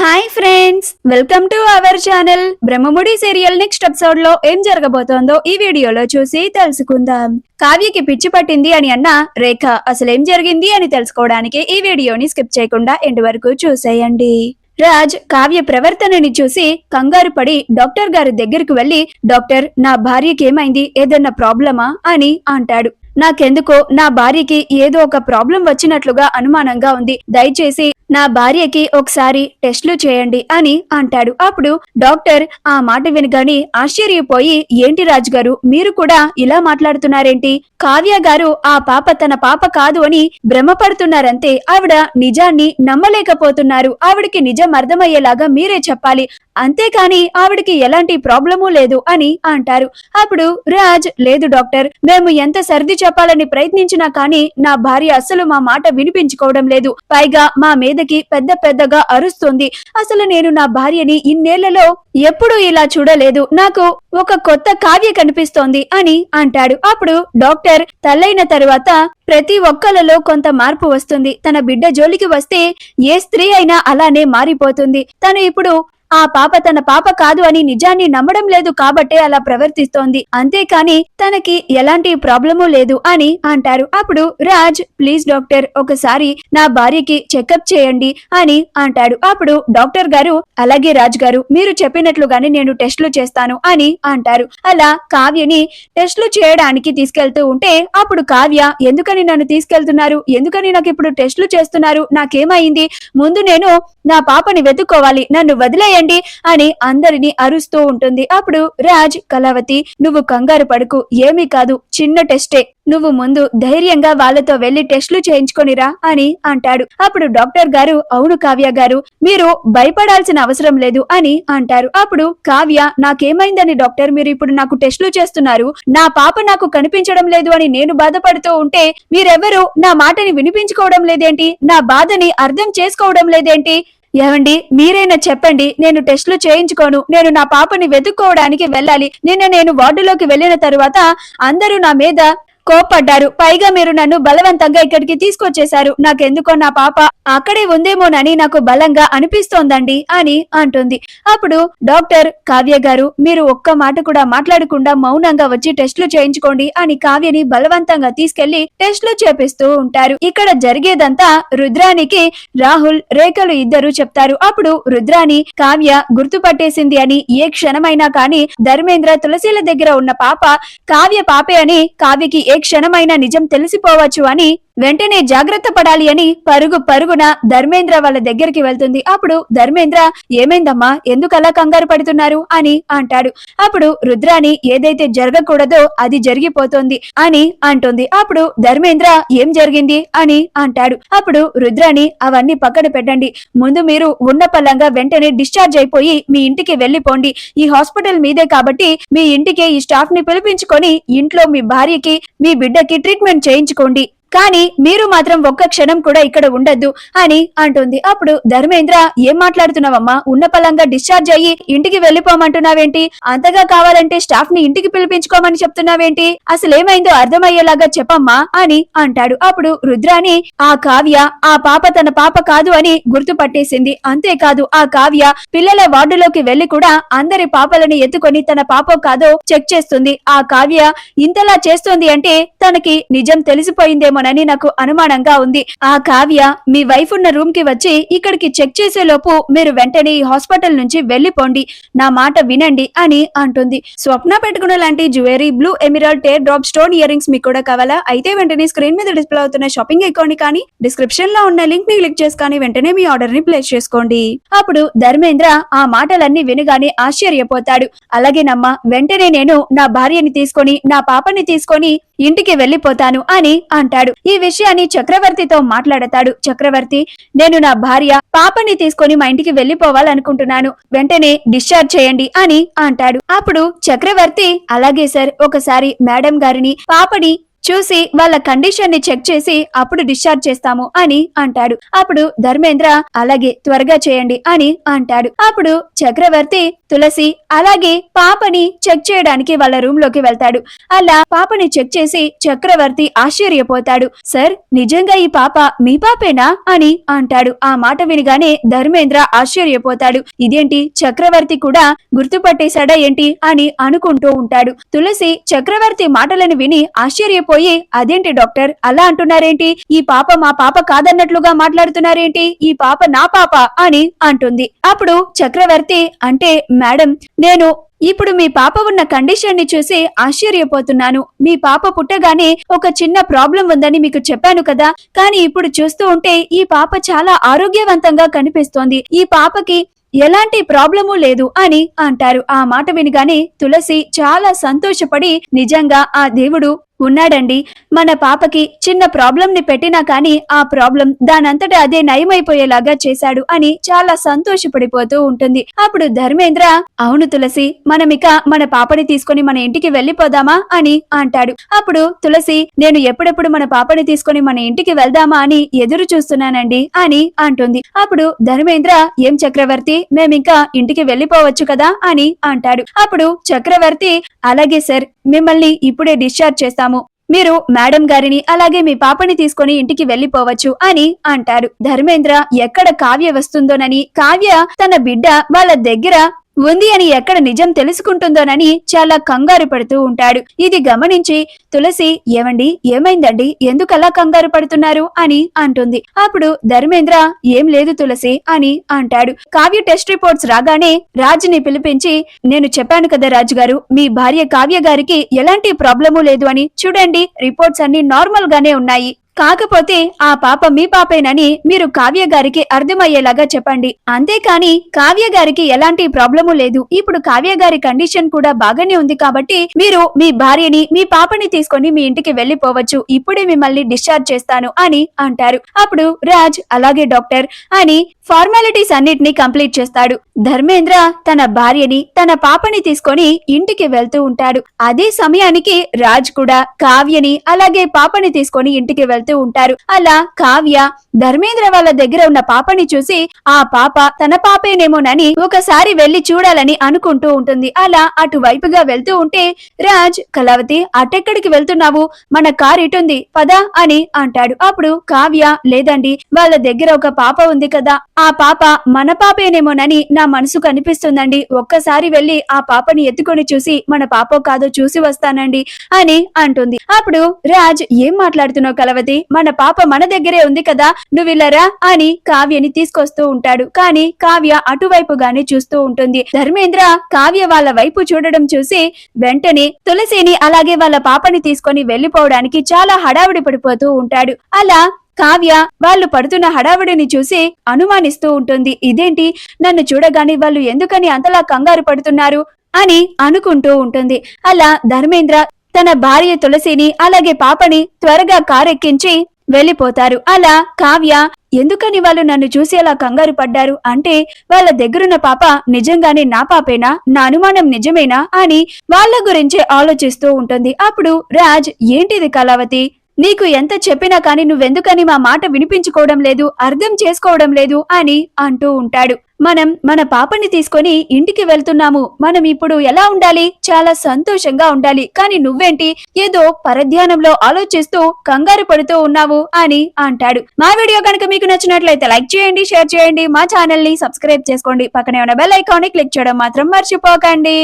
Hi friends welcome to our channel. Brahmamudi serial next ఎపిసోడ్లో ఏం జరగబోతోందో ఈ వీడియోలో చూసి తెలుసుకుందాం. కావ్యకి పిచ్చి పట్టింది అని అన్న రేఖ అసలు ఏం జరిగింది అని తెలుసుకోవడానికి ఈ వీడియోని స్కిప్ చేయకుండా ఎండ్ వరకు చూసేయండి. రాజ్ కావ్య ప్రవర్తనని చూసి కంగారు పడి డాక్టర్ గారి దగ్గరికి వెళ్ళి డాక్టర్ నా భార్యకి ఏమైంది? ఏదన్నా ప్రాబ్లమా? అని అంటాడు. నాకెందుకో నా భార్యకి ఏదో ఒక ప్రాబ్లం వచ్చినట్లుగా అనుమానంగా ఉంది. దయచేసి నా భార్యకి ఒకసారి టెస్టులు చేయండి అని అంటాడు. అప్పుడు డాక్టర్ ఆ మాట వినగాని ఆశ్చర్యపోయి ఏంటి రాజు గారు మీరు కూడా ఇలా మాట్లాడుతున్నారేంటి? కావ్య గారు ఆ పాప తన పాప కాదు అని భ్రమపడుతున్నారంతే. ఆవిడ నిజాన్ని నమ్మలేకపోతున్నారు. ఆవిడకి నిజం అర్థమయ్యేలాగా మీరే చెప్పాలి. అంతేకాని ఆవిడకి ఎలాంటి ప్రాబ్లము లేదు అని అంటారు. అప్పుడు రాజ్ లేదు డాక్టర్ మేము ఎంత సర్ది చెప్పాలని ప్రయత్నించినా కానీ నా భార్య అసలు మా మాట వినిపించుకోవడం లేదు. పైగా మా మీదకి పెద్ద పెద్దగా అరుస్తుంది. అసలు నేను నా భార్యని ఇన్నేళ్ళలో ఎప్పుడూ ఇలా చూడలేదు. నాకు ఒక కొత్త కావ్య కనిపిస్తోంది అని అంటాడు. అప్పుడు డాక్టర్ తల్లైన తరువాత ప్రతి ఒక్కలలో కొంత మార్పు వస్తుంది. తన బిడ్డ జోలికి వస్తే ఏ స్త్రీ అయినా అలానే మారిపోతుంది. తను ఇప్పుడు ఆ పాప తన పాప కాదు అని నిజాన్ని నమ్మడం లేదు కాబట్టే అలా ప్రవర్తిస్తోంది. అంతేకాని తనకి ఎలాంటి ప్రాబ్లము లేదు అని అంటారు. అప్పుడు రాజ్ ప్లీజ్ డాక్టర్ ఒకసారి నా భార్యకి చెకప్ చేయండి అని అంటాడు. అప్పుడు డాక్టర్ గారు అలాగే రాజ్ గారు మీరు చెప్పినట్లుగానే నేను టెస్టులు చేస్తాను అని అంటారు. అలా కావ్యని టెస్టులు చేయడానికి తీసుకెళ్తూ ఉంటే అప్పుడు కావ్య ఎందుకని నన్ను తీసుకెళ్తున్నారు? ఎందుకని నాకు ఇప్పుడు టెస్టులు చేస్తున్నారు? నాకేమైంది? ముందు నేను నా పాపని వెతుక్కోవాలి. నన్ను వదిలేయండి అని అందరినీ అరుస్తూ ఉంటుంది. అప్పుడు రాజ్ కళావతి నువ్వు కంగారు పడుకు ఏమీ కాదు చిన్న టెస్టే. నువ్వు ముందు ధైర్యంగా వాళ్ళతో వెళ్ళి టెస్టులు చేయించుకొనిరా అని అంటాడు. అప్పుడు డాక్టర్ గారు అవును కావ్య గారు మీరు భయపడాల్సిన అవసరం లేదు అని అంటారు. అప్పుడు కావ్య నాకేమైందని డాక్టర్ మీరు ఇప్పుడు నాకు టెస్టులు చేస్తున్నారు. నా పాప నాకు కనిపించడం లేదు అని నేను బాధపడుతూ ఉంటే మీరెవరు నా మాటని వినిపించుకోవడం లేదేంటి? నా బాధని అర్థం చేసుకోవడం లేదేంటి? ఏమండి? మీరైనా చెప్పండి. నేను టెస్టులు చేయించుకోను. నేను నా పాపని వెతుక్కోవడానికి వెళ్ళాలి. నిన్న నేను వార్డులోకి వెళ్ళిన తరువాత అందరూ నా మీద కోప్పడ్డారు. పైగా మీరు నన్ను బలవంతంగా ఇక్కడికి తీసుకొచ్చేశారు. నాకెందుకో నా పాప. అక్కడే ఉందేమోనని నాకు బలంగా అనిపిస్తోందండి అని అంటుంది. అప్పుడు డాక్టర్ కావ్య గారు మీరు ఒక్క మాట కూడా మాట్లాడకుండా మౌనంగా వచ్చి టెస్టులు చేయించుకోండి అని కావ్యని బలవంతంగా తీసుకెళ్ళి టెస్టులు చేపిస్తూ ఉంటారు. ఇక్కడ జరిగేదంతా రుద్రానికి రాహుల్ రేఖలు ఇద్దరు చెప్తారు. అప్పుడు రుద్రాని కావ్య గుర్తుపట్టేసింది అని ఏ క్షణమైనా కానీ ధర్మేంద్ర తులసిల దగ్గర ఉన్న పాప కావ్య పాపే అని కావ్యకి ఏ క్షణమైనా నిజం తెలిసిపోవచ్చు అని వెంటనే జాగ్రత్త పడాలి అని పరుగు పరుగున ధర్మేంద్ర వాళ్ళ దగ్గరికి వెళ్తుంది. అప్పుడు ధర్మేంద్ర ఏమైందమ్మా? ఎందుకు అలా కంగారు పడుతున్నారు? అని అంటాడు. అప్పుడు రుద్రాని ఏదైతే జరగకూడదో అది జరిగిపోతోంది అని అంటుంది. అప్పుడు ధర్మేంద్ర ఏం జరిగింది? అని అంటాడు. అప్పుడు రుద్రాని అవన్నీ పక్కన పెట్టండి. ముందు మీరు ఉన్న పల్లంగా వెంటనే డిశ్చార్జ్ అయిపోయి మీ ఇంటికి వెళ్ళిపోండి ఈ హాస్పిటల్ మీదే కాబట్టి మీ ఇంటికి ఈ స్టాఫ్ని పిలిపించుకొని ఇంట్లో మీ భార్యకి మీ బిడ్డకి ట్రీట్మెంట్ చేయించుకోండి. కానీ మీరు మాత్రం ఒక్క క్షణం కూడా ఇక్కడ ఉండద్దు అని అంటుంది. అప్పుడు ధర్మేంద్ర ఏం మాట్లాడుతున్నావమ్మా? ఉన్న పలంగా డిశ్చార్జ్ అయ్యి ఇంటికి వెళ్ళిపోమంటున్నావేంటి? అంతగా కావాలంటే స్టాఫ్ని ఇంటికి పిలిపించుకోమని చెప్తున్నావేంటి? అసలేమైందో అర్థమయ్యేలాగా చెప్పమ్మా అని అంటాడు. అప్పుడు రుద్రాని ఆ కావ్య ఆ పాప తన పాప కాదు అని గుర్తుపట్టేసింది. అంతేకాదు ఆ కావ్య పిల్లల వార్డులోకి వెళ్ళి కూడా అందరి పాపలని ఎత్తుకొని తన పాప కాదో చెక్ చేస్తుంది. ఆ కావ్య ఇంతలా చేస్తోంది అంటే తనకి నిజం తెలిసిపోయిందేమో తెలిసిపోయిందేమోనని నాకు అనుమానంగా ఉంది. ఆ కావ్య మీ వైఫ్ ఉన్న రూమ్కి వచ్చి ఇక్కడికి చెక్ చేసే లోపు మీరు వెంటనే ఈ హాస్పిటల్ నుంచి వెళ్ళిపోండి నా మాట వినండి అని అంటుంది. స్వప్న పెట్టుకున్న లాంటి jewellery blue emerald teardrop stone earrings మీకు కూడా కావాలా? అయితే వెంటనే స్క్రీన్ మీద డిస్ప్లే అవుతున్న షాపింగ్ అకౌంట్ కానీ డిస్క్రిప్షన్లో ఉన్న లింక్ని క్లిక్ కానీ వెంటనే మీ ఆర్డర్ని ప్లేస్ చేసుకోండి. అప్పుడు ధర్మేంద్ర ఆ మాటలన్నీ వినగానే ఆశ్చర్యపోతాడు. అలాగేనమ్మా వెంటనే నేను నా భార్యని తీసుకొని నా పాపని తీసుకొని ఇంటికి వెళ్ళిపోతాను అని అంటాడు. ఈ విషయాన్ని చక్రవర్తితో మాట్లాడతాడు. చక్రవర్తి నేను నా భార్య పాపని తీసుకొని మా ఇంటికి వెళ్ళిపోవాలనుకుంటున్నాను వెంటనే డిశ్చార్జ్ చేయండి అని అంటాడు. అప్పుడు చక్రవర్తి అలాగే సార్ ఒకసారి మేడం గారిని పాపని చూసి వాళ్ళ కండిషన్ని చెక్ చేసి అప్పుడు డిశ్చార్జ్ చేస్తాము అని అంటాడు. అప్పుడు ధర్మేంద్ర అలాగే త్వరగా చేయండి అని అంటాడు. అప్పుడు చక్రవర్తి తులసి అలాగే పాపని చెక్ చేయడానికి వాళ్ళ రూమ్లోకి వెళ్తాడు. అలా పాపని చెక్ చేసి చక్రవర్తి ఆశ్చర్యపోతాడు. సార్ నిజంగా ఈ పాప మీ పాపేనా? అని అంటాడు. ఆ మాట వినగానే ధర్మేంద్ర ఆశ్చర్యపోతాడు. ఇదేంటి? చక్రవర్తి కూడా గుర్తుపట్టేశాడా ఏంటి? అని అనుకుంటూ ఉంటాడు. తులసి చక్రవర్తి మాటలను విని ఆశ్చర్యపోయి అదేంటి డాక్టర్? అలా అంటున్నారేంటి? ఈ పాప మా పాప కాదన్నట్లుగా మాట్లాడుతున్నారేంటి? ఈ పాప నా పాప అని అంటుంది. అప్పుడు చక్రవర్తి అంటే మేడం నేను ఇప్పుడు మీ పాప ఉన్న కండిషన్ని చూసి ఆశ్చర్యపోతున్నాను. మీ పాప పుట్టగానే ఒక చిన్న ప్రాబ్లం ఉందని మీకు చెప్పాను కదా? కానీ ఇప్పుడు చూస్తూ ఉంటే ఈ పాప చాలా ఆరోగ్యవంతంగా కనిపిస్తోంది. ఈ పాపకి ఎలాంటి ప్రాబ్లము లేదు అని అంటారు. ఆ మాట వినగానే తులసి చాలా సంతోషపడి నిజంగా ఆ దేవుడు ఉన్నాడండి. మన పాపకి చిన్న ప్రాబ్లం ని పెట్టినా కానీ ఆ ప్రాబ్లం దానంతట అదే నయమైపోయేలాగా చేశాడు అని చాలా సంతోషపడిపోతూ ఉంటుంది. అప్పుడు ధర్మేంద్ర అవును తులసి మనమిక మన పాపని తీసుకొని మన ఇంటికి వెళ్ళిపోదామా? అని అంటాడు. అప్పుడు తులసి నేను ఎప్పుడెప్పుడు మన పాపని తీసుకొని మన ఇంటికి వెళ్దామా అని ఎదురు చూస్తున్నానండి అని అంటుంది. అప్పుడు ధర్మేంద్ర ఏం చక్రవర్తి మేమింకా ఇంటికి వెళ్ళిపోవచ్చు కదా? అని అంటాడు. అప్పుడు చక్రవర్తి అలాగే సార్ మిమ్మల్ని ఇప్పుడే డిశ్చార్జ్ చేస్తాము. మీరు మేడం గారిని అలాగే మీ పాపని తీసుకొని ఇంటికి వెళ్ళిపోవచ్చు అని అంటారు. ధర్మేంద్ర ఎక్కడ కావ్య వస్తుందోనని కావ్య తన బిడ్డ వాళ్ళ దగ్గర ఉంది అని ఎక్కడ నిజం తెలుసుకుంటుందోనని చాలా కంగారు పడుతూ ఉంటాడు. ఇది గమనించి తులసి ఏమండి? ఏమైందండి? ఎందుకలా కంగారు పడుతున్నారు? అని అంటుంది. అప్పుడు ధర్మేంద్ర ఏం లేదు తులసి అని అంటాడు. కావ్య టెస్ట్ రిపోర్ట్స్ రాగానే రాజుని పిలిపించి నేను చెప్పాను కదా రాజు గారు మీ భార్య కావ్య గారికి ఎలాంటి ప్రాబ్లము లేదు అని. చూడండి రిపోర్ట్స్ అన్ని నార్మల్ గానే ఉన్నాయి. కాకపోతే ఆ పాప మీ పాపేనని మీరు కావ్య గారికి అర్థమయ్యేలాగా చెప్పండి. అంతేకాని కావ్య గారికి ఎలాంటి ప్రాబ్లము లేదు. ఇప్పుడు కావ్య గారి కండిషన్ కూడా బాగానే ఉంది కాబట్టి మీరు మీ భార్యని మీ పాపని తీసుకొని మీ ఇంటికి వెళ్ళిపోవచ్చు ఇప్పుడే మిమ్మల్ని డిశ్చార్జ్ చేస్తాను అని అంటారు. అప్పుడు రాజ్ అలాగే డాక్టర్ అని ఫార్మాలిటీస్ అన్నిటిని కంప్లీట్ చేస్తాడు. ధర్మేంద్ర తన భార్యని తన పాపని తీసుకొని ఇంటికి వెళ్తూ ఉంటాడు. అదే సమయానికి రాజ్ కూడా కావ్యని అలాగే పాపని తీసుకొని ఇంటికి వెళ్తూ ఉంటారు. అలా కావ్య ధర్మేంద్ర వాళ్ళ దగ్గర ఉన్న పాపని చూసి ఆ పాప తన పాపేనేమోనని ఒకసారి వెళ్ళి చూడాలని అనుకుంటూ ఉంటుంది. అలా అటువైపుగా వెళ్తూ ఉంటే రాజ్ కళావతి అటెక్కడికి వెళ్తున్నావు? మన కార్ ఇటుంది. పదా అని అంటాడు. అప్పుడు కావ్య లేదండి వాళ్ళ దగ్గర ఒక పాప ఉంది కదా. ఆ పాప మన పాపేనేమోనని నా మనసు కనిపిస్తుందండి. ఒక్కసారి వెళ్ళి ఆ పాపని ఎత్తుకొని చూసి మన పాప కాదో చూసి వస్తానండి అని అంటుంది. అప్పుడు రాజ్ ఏం మాట్లాడుతున్నావు కలవతి మన పాప మన దగ్గరే ఉంది కదా నువ్విల్లరా అని కావ్యని తీసుకొస్తూ ఉంటాడు. కానీ కావ్య అటువైపుగానే చూస్తూ ఉంటుంది. ధర్మేంద్ర కావ్య వాళ్ళ వైపు చూడడం చూసి వెంటనే తులసిని అలాగే వాళ్ళ పాపని తీసుకొని వెళ్ళిపోవడానికి చాలా హడావిడి పడిపోతూ ఉంటాడు. అలా కావ్య వాళ్ళు పడుతున్న హడావిడిని చూసి అనుమానిస్తూ ఉంటుంది. ఇదేంటి? నన్ను చూడగానే వాళ్ళు ఎందుకని అంతలా కంగారు పడుతున్నారు? అని అనుకుంటూ ఉంటుంది. అలా ధర్మేంద్ర తన భార్య తులసిని అలాగే పాపని త్వరగా కారెక్కించి వెళ్ళిపోతారు. అలా కావ్య ఎందుకని వాళ్ళు నన్ను చూసి అలా కంగారు పడ్డారు? అంటే వాళ్ళ దగ్గరున్న పాప నిజంగానే నా పాపేనా? నా అనుమానం నిజమేనా? అని వాళ్ళ గురించే ఆలోచిస్తూ ఉంటుంది. అప్పుడు రాజ్ ఏంటిది కళావతి? నీకు ఎంత చెప్పినా కానీ నువ్వెందుకని మా మాట వినిపించుకోవడం లేదు అర్థం చేసుకోవడం లేదు అని అంటూ ఉంటాడు. మనం మన పాపని తీసుకొని ఇంటికి వెళ్తున్నాము. మనం ఇప్పుడు ఎలా ఉండాలి? చాలా సంతోషంగా ఉండాలి. కానీ నువ్వేంటి? ఏదో పరధ్యానంలో ఆలోచిస్తూ కంగారు పడుతూ ఉన్నావు అని అంటాడు. మా వీడియో కనుక మీకు నచ్చినట్లయితే లైక్ చేయండి షేర్ చేయండి. మా ఛానల్ని సబ్స్క్రైబ్ చేసుకోండి. పక్కనే ఉన్న బెల్ ఐకాన్ని క్లిక్ చేయడం మాత్రం మర్చిపోకండి.